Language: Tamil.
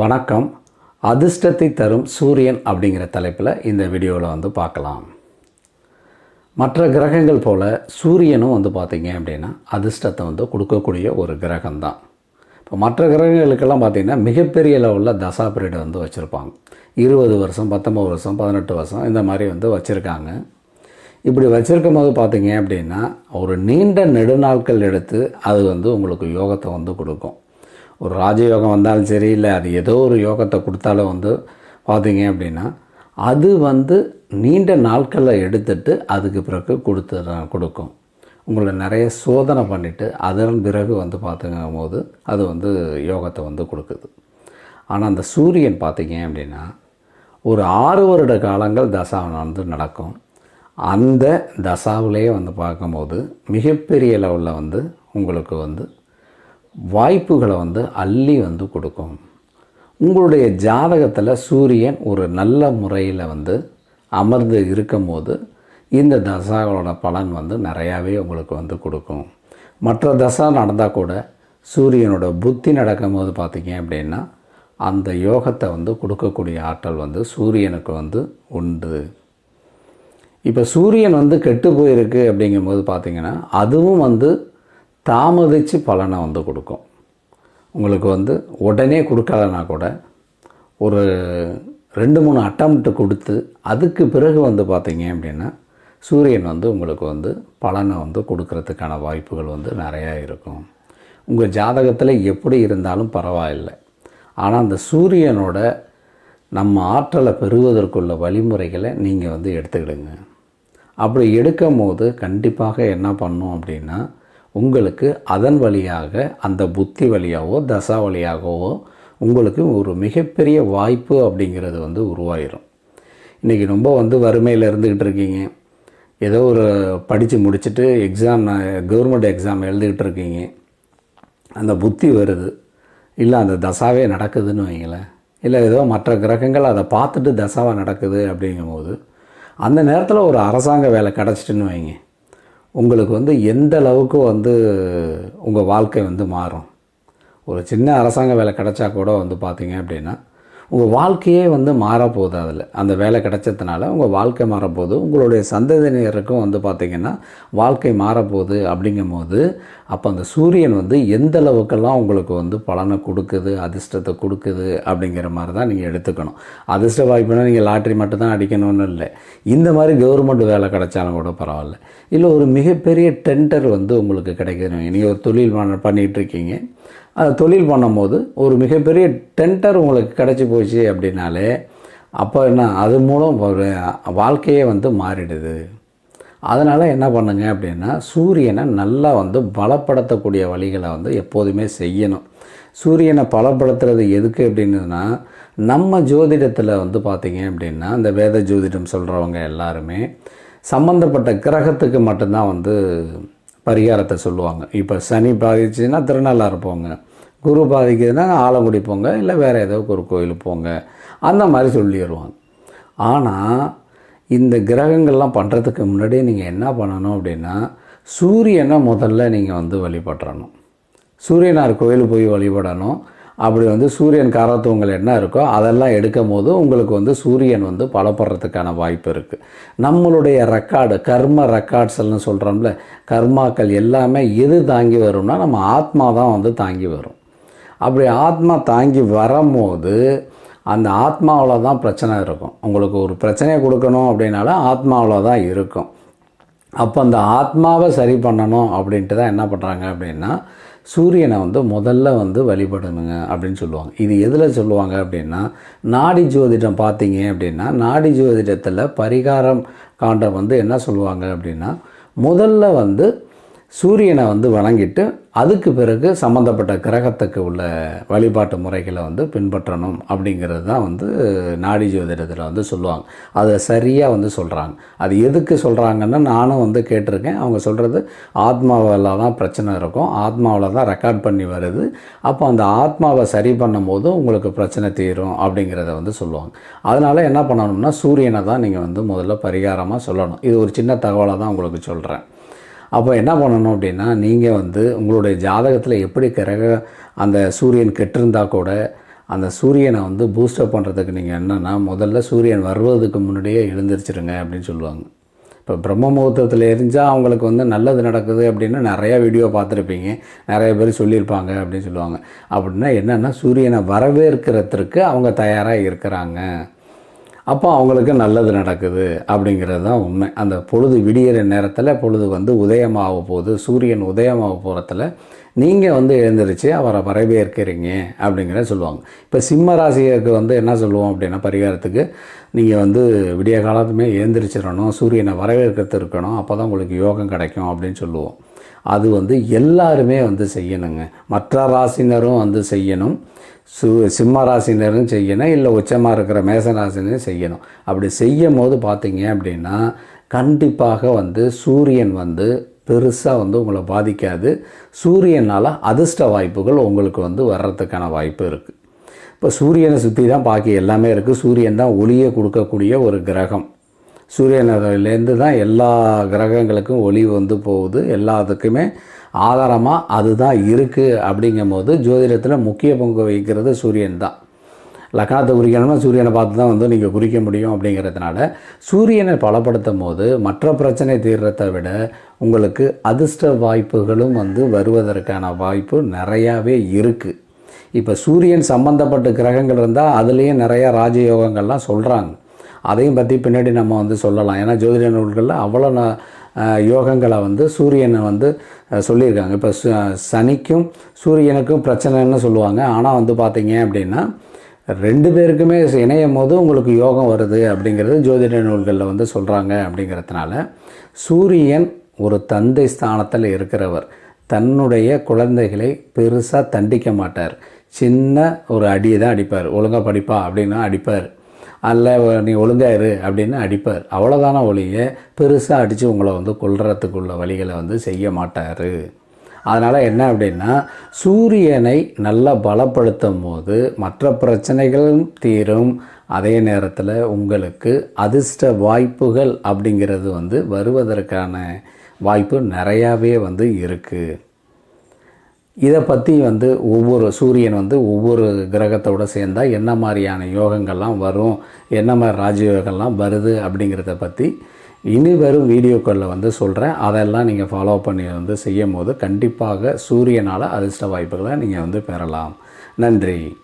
வணக்கம். அதிர்ஷ்டத்தை தரும் சூரியன் அப்படிங்கிற தலைப்பில் இந்த வீடியோவில் வந்து பார்க்கலாம். மற்ற கிரகங்கள் போல் சூரியனும் வந்து பார்த்திங்க அப்படின்னா அதிர்ஷ்டத்தை வந்து கொடுக்கக்கூடிய ஒரு கிரகம்தான். இப்போ மற்ற கிரகங்களுக்கெல்லாம் பார்த்திங்கன்னா மிகப்பெரிய லெவலில் தசா பீரியட் வந்து வச்சுருப்பாங்க. இருபது வருஷம் பத்தொம்பது வருஷம் பதினெட்டு வருஷம் இந்த மாதிரி வந்து வச்சுருக்காங்க. இப்படி வச்சுருக்கும் போது பார்த்தீங்க அப்படின்னா ஒரு நீண்ட நெடுநாட்கள் எடுத்து அது வந்து உங்களுக்கு யோகத்தை வந்து கொடுக்கும். ஒரு ராஜயோகம் வந்தாலும் சரி இல்லை அது ஏதோ ஒரு யோகத்தை கொடுத்தாலும் வந்து பார்த்தீங்க அப்படின்னா அது வந்து நீண்ட நாட்களில் எடுத்துட்டு அதுக்கு பிறகு கொடுத்து கொடுக்கும். உங்களை நிறைய சோதனை பண்ணிவிட்டு அதன் பிறகு வந்து பார்த்துங்கும் போது அது வந்து யோகத்தை வந்து கொடுக்குது. ஆனால் அந்த சூரியன் பார்த்தீங்க அப்படின்னா ஒரு ஆறு வருட காலங்கள் தசா வந்து நடக்கும். அந்த தசாவிலேயே வந்து பார்க்கும்போது மிகப்பெரிய லெவலில் வந்து உங்களுக்கு வந்து வாய்ப்புகளை வந்து அள்ளி வந்து கொடுக்கும். உங்களுடைய ஜாதகத்தில் சூரியன் ஒரு நல்ல முறையில் வந்து அமர்ந்து இருக்கும்போது இந்த தசாவோட பலன் வந்து நிறையாவே உங்களுக்கு வந்து கொடுக்கும். மற்ற தசா நடந்தால் கூட சூரியனோட புத்தி நடக்கும்போது பார்த்திங்க அப்படின்னா அந்த யோகத்தை வந்து கொடுக்கக்கூடிய ஆற்றல் வந்து சூரியனுக்கு வந்து உண்டு. இப்போ சூரியன் வந்து கெட்டு போயிருக்கு அப்படிங்கும்போது பார்த்திங்கன்னா அதுவும் வந்து தாமதித்து பலனை வந்து கொடுக்கும். உங்களுக்கு வந்து உடனே கொடுக்கலனா கூட ஒரு ரெண்டு மூணு அட்டம்ப்ட் கொடுத்து அதுக்கு பிறகு வந்து பார்த்தீங்க அப்படின்னா சூரியன் வந்து உங்களுக்கு வந்து பலனை வந்து கொடுக்கறதுக்கான வாய்ப்புகள் வந்து நிறையா இருக்கும். உங்கள் ஜாதகத்தில் எப்படி இருந்தாலும் பரவாயில்லை. ஆனால் அந்த சூரியனோட நம்ம ஆற்றலை பெறுவதற்குள்ள வழிமுறைகளை நீங்கள் வந்து எடுத்துக்கிடுங்க. அப்படி எடுக்கும் போது கண்டிப்பாக என்ன பண்ணும் அப்படின்னா உங்களுக்கு அதன் வழியாக அந்த புத்தி வழியாகவோ தசா வழியாகவோ உங்களுக்கு ஒரு மிகப்பெரிய வாய்ப்பு அப்படிங்கிறது வந்து உருவாயிரும். இன்றைக்கி ரொம்ப வந்து வறுமையில் இருந்துக்கிட்டு இருக்கீங்க. ஏதோ ஒரு படித்து முடிச்சுட்டு எக்ஸாம் கவர்மெண்ட் எக்ஸாம் எழுதிக்கிட்டு இருக்கீங்க. அந்த புத்தி வருது. இல்லை அந்த தசாவே நடக்குதுன்னு வைங்களேன். இல்லை ஏதோ மற்ற கிரகங்கள் அதை பார்த்துட்டு தசாவாக நடக்குது அப்படிங்கும்போது அந்த நேரத்தில் ஒரு அரசாங்க வேலை கிடச்சிட்டுன்னு வைங்க. உங்களுக்கு வந்து எந்த அளவுக்கு வந்து உங்கள் வாழ்க்கை வந்து மாறும்? ஒரு சின்ன அரசாங்க வேலை கிடச்சா கூட வந்து பார்த்தீங்க அப்படின்னா உங்கள் வாழ்க்கையே வந்து மாறப்போகுது அதில். அந்த வேலை கிடைச்சதுனால உங்கள் வாழ்க்கை மாறப்போகுது உங்களுடைய சந்ததியினருக்கும் வந்து பார்த்திங்கன்னா வாழ்க்கை மாறப்போகுது அப்படிங்கும்போது அப்போ அந்த சூரியன் வந்து எந்த அளவுக்கெல்லாம் உங்களுக்கு வந்து பலனை கொடுக்குது அதிர்ஷ்டத்தை கொடுக்குது அப்படிங்கிற மாதிரி தான் நீங்கள் எடுத்துக்கணும். அதிர்ஷ்ட வாய்ப்புனா நீங்கள் லாட்ரி மட்டும் தான் அடிக்கணும்னு இல்லை. இந்த மாதிரி கவர்மெண்ட் வேலை கிடைச்சாலும் கூட பரவாயில்ல. இல்லை ஒரு மிகப்பெரிய டெண்டர் வந்து உங்களுக்கு கிடைக்கணும். நீங்கள் ஒரு தொழில் பண்ணிகிட்ருக்கீங்க பண்ணிகிட்டு இருக்கீங்க. அதை தொழில் பண்ணும்போது ஒரு மிகப்பெரிய டெண்டர் உங்களுக்கு கிடச்சி போச்சு அப்படின்னாலே அப்போ என்ன அது மூலம் ஒரு வாழ்க்கையே வந்து மாறிடுது. அதனால் என்ன பண்ணுங்க அப்படின்னா சூரியனை நல்லா வந்து பலப்படுத்தக்கூடிய வழிகளை வந்து எப்போதுமே செய்யணும். சூரியனை பலப்படுத்துறது எதுக்கு அப்படின்னா நம்ம ஜோதிடத்தில் வந்து பார்த்திங்க அப்படின்னா இந்த வேத ஜோதிடம் சொல்கிறவங்க எல்லாருமே சம்மந்தப்பட்ட கிரகத்துக்கு மட்டும்தான் வந்து பரிகாரத்தை சொல்லுவாங்க. இப்போ சனி பாதிச்சுன்னா திருநள்ளாறு போங்க. குரு பாதிக்குதுன்னா ஆலங்குடி போங்க. இல்லை வேறு ஏதோ ஒரு கோயிலுக்கு போங்க. அந்த மாதிரி சொல்லிடுவாங்க ஆனால் இந்த கிரகங்கள்லாம் பண்ணுறதுக்கு முன்னாடி நீங்கள் என்ன பண்ணணும் அப்படின்னா சூரியனை முதல்ல நீங்கள் வந்து வழிபட்டுறணும். சூரியனார் கோயில் போய் வழிபடணும். அப்படி வந்து சூரியன் காரத்துவங்கள் என்ன இருக்கோ அதெல்லாம் எடுக்கும் போது உங்களுக்கு வந்து சூரியன் வந்து பலப்படுறதுக்கான வாய்ப்பு இருக்குது நம்மளுடைய ரெக்கார்டு கர்ம ரெக்கார்ட்ஸ்ன்னு சொல்கிறோம்ல கர்மாக்கள் எல்லாமே எது தாங்கி வரும்னா நம்ம ஆத்மா தான் வந்து தாங்கி வரும். அப்படி ஆத்மா தாங்கி வரும்போது அந்த ஆத்மாவில் தான் பிரச்சனை இருக்கும். உங்களுக்கு ஒரு பிரச்சனையை கொடுக்கணும் அப்படின்னாலும் ஆத்மாவில் தான் இருக்கும். அப்போ அந்த ஆத்மாவை சரி பண்ணணும் அப்படின்ட்டு தான் என்ன பண்ணுறாங்க அப்படின்னா சூரியனை வந்து முதல்ல வந்து வழிபடணுங்க அப்படின்னு சொல்லுவாங்க. இது எதில் சொல்லுவாங்க அப்படின்னா நாடி ஜோதிடம் பார்த்தீங்க அப்படின்னா நாடி ஜோதிடத்தில் பரிகாரம் காண்டம் வந்து என்ன சொல்லுவாங்க அப்படின்னா முதல்ல வந்து சூரியனை வந்து வணங்கிட்டு அதுக்கு பிறகு சம்மந்தப்பட்ட கிரகத்துக்கு உள்ள வழிபாட்டு முறைகளை வந்து பின்பற்றணும் அப்படிங்கிறது தான் வந்து நாடி ஜோதிடத்தில் வந்து சொல்லுவாங்க. அதை சரியாக வந்து சொல்கிறாங்க அது எதுக்கு சொல்கிறாங்கன்னு நானும் வந்து கேட்டிருக்கேன். அவங்க சொல்கிறது ஆத்மாவில் தான் பிரச்சனை இருக்கும். ஆத்மாவில் தான் ரெக்கார்ட் பண்ணி வருது. அப்போ அந்த ஆத்மாவை சரி பண்ணும்போது உங்களுக்கு பிரச்சனை தீரும் அப்படிங்கிறத வந்து சொல்லுவாங்க. அதனால் என்ன பண்ணணும்னா சூரியனை தான் நீங்கள் வந்து முதல்ல பரிகாரமாக சொல்லணும். இது ஒரு சின்ன தகவலை தான் உங்களுக்கு சொல்கிறேன் அப்போ என்ன பண்ணணும் அப்படின்னா நீங்கள் வந்து உங்களுடைய ஜாதகத்தில் எப்படி கிரக அந்த சூரியன் கெட்டிருந்தா கூட அந்த சூரியனை வந்து பூஸ்டப் பண்ணுறதுக்கு நீங்கள் என்னென்னா முதல்ல சூரியன் வருவதுக்கு முன்னாடியே எழுந்திரிச்சிருங்க அப்படின்னு சொல்லுவாங்க. இப்போ பிரம்ம முகூர்த்தத்தில் எரிஞ்சால் அவங்களுக்கு வந்து நல்லது நடக்குது அப்படின்னு நிறையா வீடியோ பார்த்துருப்பீங்க. நிறைய பேர் சொல்லியிருப்பாங்க அப்படின்னு சொல்லுவாங்க. அப்படின்னா என்னென்னா சூரியனை வரவேற்கிறதுக்கு அவங்க தயாராக இருக்கிறாங்க. அப்போ அவங்களுக்கு நல்லது நடக்குது அப்படிங்கிறது தான் உண்மை. அந்த பொழுது விடியிற நேரத்தில் பொழுது வந்து உதயமாக போகுது. சூரியன் உதயமாக போகிறத்துல நீங்கள் வந்து எழுந்திரிச்சு அவரை வரவேற்கிறீங்க அப்படிங்கிறத சொல்லுவாங்க. இப்போ சிம்ம ராசிக்கு வந்து என்ன சொல்லுவோம் அப்படின்னா பரிகாரத்துக்கு நீங்கள் வந்து விடிய காலத்துமே எழுந்திரிச்சிடணும் சூரியனை வரவேற்கிறது இருக்கணும் அப்போ தான் உங்களுக்கு யோகம் கிடைக்கும் அப்படின்னு சொல்லுவோம். அது வந்து எல்லாருமே வந்து செய்யணுங்க. மற்ற ராசினரும் வந்து செய்யணும். சு சிம்ம ராசினரும் செய்யணும். இல்லை உச்சமாக இருக்கிற மேச ராசினரும் செய்யணும். அப்படி செய்யும் போது பார்த்தீங்க அப்படின்னா கண்டிப்பாக வந்து சூரியன் வந்து பெருசாக வந்து உங்களை பாதிக்காது. சூரியனால் அதிர்ஷ்ட வாய்ப்புகள் உங்களுக்கு வந்து வர்றதுக்கான வாய்ப்பு இருக்குது இப்போ சூரியனை சுற்றி தான் பாக்கி எல்லாமே இருக்குது சூரியன் தான் ஒளியை கொடுக்கக்கூடிய ஒரு கிரகம். சூரியனிலேருந்து தான் எல்லா கிரகங்களுக்கும் ஒளி வந்து போகுது. எல்லாத்துக்குமே ஆதாரமாக அதுதான் இருக்குது அப்படிங்கும் போது ஜோதிடத்தில் முக்கிய பங்கு வகிக்கிறது சூரியன் தான். லக்னத்தை குறிக்கணும்னா சூரியனை பார்த்து தான் வந்து நீங்கள் குறிக்க முடியும் அப்படிங்கிறதுனால சூரியனை பலப்படுத்தும் போது மற்ற பிரச்சனை தீர்றதை விட உங்களுக்கு அதிர்ஷ்ட வாய்ப்புகளும் வந்து வருவதற்கான வாய்ப்பு நிறையாவே இருக்குது இப்போ சூரியன் சம்மந்தப்பட்ட கிரகங்கள் இருந்தால் அதுலேயும் நிறையா ராஜயோகங்கள்லாம் சொல்கிறாங்க அதையும் பற்றி பின்னாடி நம்ம வந்து சொல்லலாம். ஏன்னா ஜோதிட நூல்களில் அவ்வளோ யோகங்களை வந்து சூரியனை வந்து சொல்லியிருக்காங்க. இப்போ சனிக்கும் சூரியனுக்கும் பிரச்சனைன்னு சொல்லுவாங்க. ஆனால் வந்து பார்த்தீங்க அப்படின்னா ரெண்டு பேருக்குமே இணையும் போது உங்களுக்கு யோகம் வருது அப்படிங்கிறது ஜோதிட நூல்களில் வந்து சொல்கிறாங்க அப்படிங்கிறதுனால சூரியன் ஒரு தந்தை ஸ்தானத்தில் இருக்கிறவர். தன்னுடைய குழந்தைகளை பெருசாக தண்டிக்க மாட்டார். சின்ன ஒரு அடியை தான் அடிப்பார். ஒழுங்காக படிப்பா அப்படின்னா அடிப்பார். அல்ல நீ ஒழுங்காயிரு அப்படின்னு அடிப்பார். அவ்வளோதான ஒழிய பெருசாக அடித்து உங்களை வந்து கொல்றதுக்குள்ள வழிகளை வந்து செய்ய மாட்டார். அதனால் என்ன அப்படின்னா சூரியனை நல்லா பலப்படுத்தும் போது மற்ற பிரச்சனைகளும் தீரும். அதே நேரத்தில் உங்களுக்கு அதிர்ஷ்ட வாய்ப்புகள் அப்படிங்கிறது வந்து வருவதற்கான வாய்ப்பு நிறையாவே வந்து இருக்குது இதை பற்றி வந்து ஒவ்வொரு சூரியன் வந்து ஒவ்வொரு கிரகத்தோட சேர்ந்தால் என்ன மாதிரியான யோகங்கள்லாம் வரும் என்ன மாதிரி ராஜயோகங்கள்லாம் வருது அப்படிங்கிறத பற்றி இனி வரும் வீடியோக்களில் வந்து சொல்கிறேன் அதெல்லாம் நீங்கள் ஃபாலோ பண்ணி வந்து செய்யும் போது கண்டிப்பாக சூரியனால் அதிர்ஷ்ட வாய்ப்புகளை நீங்கள் வந்து பெறலாம். நன்றி.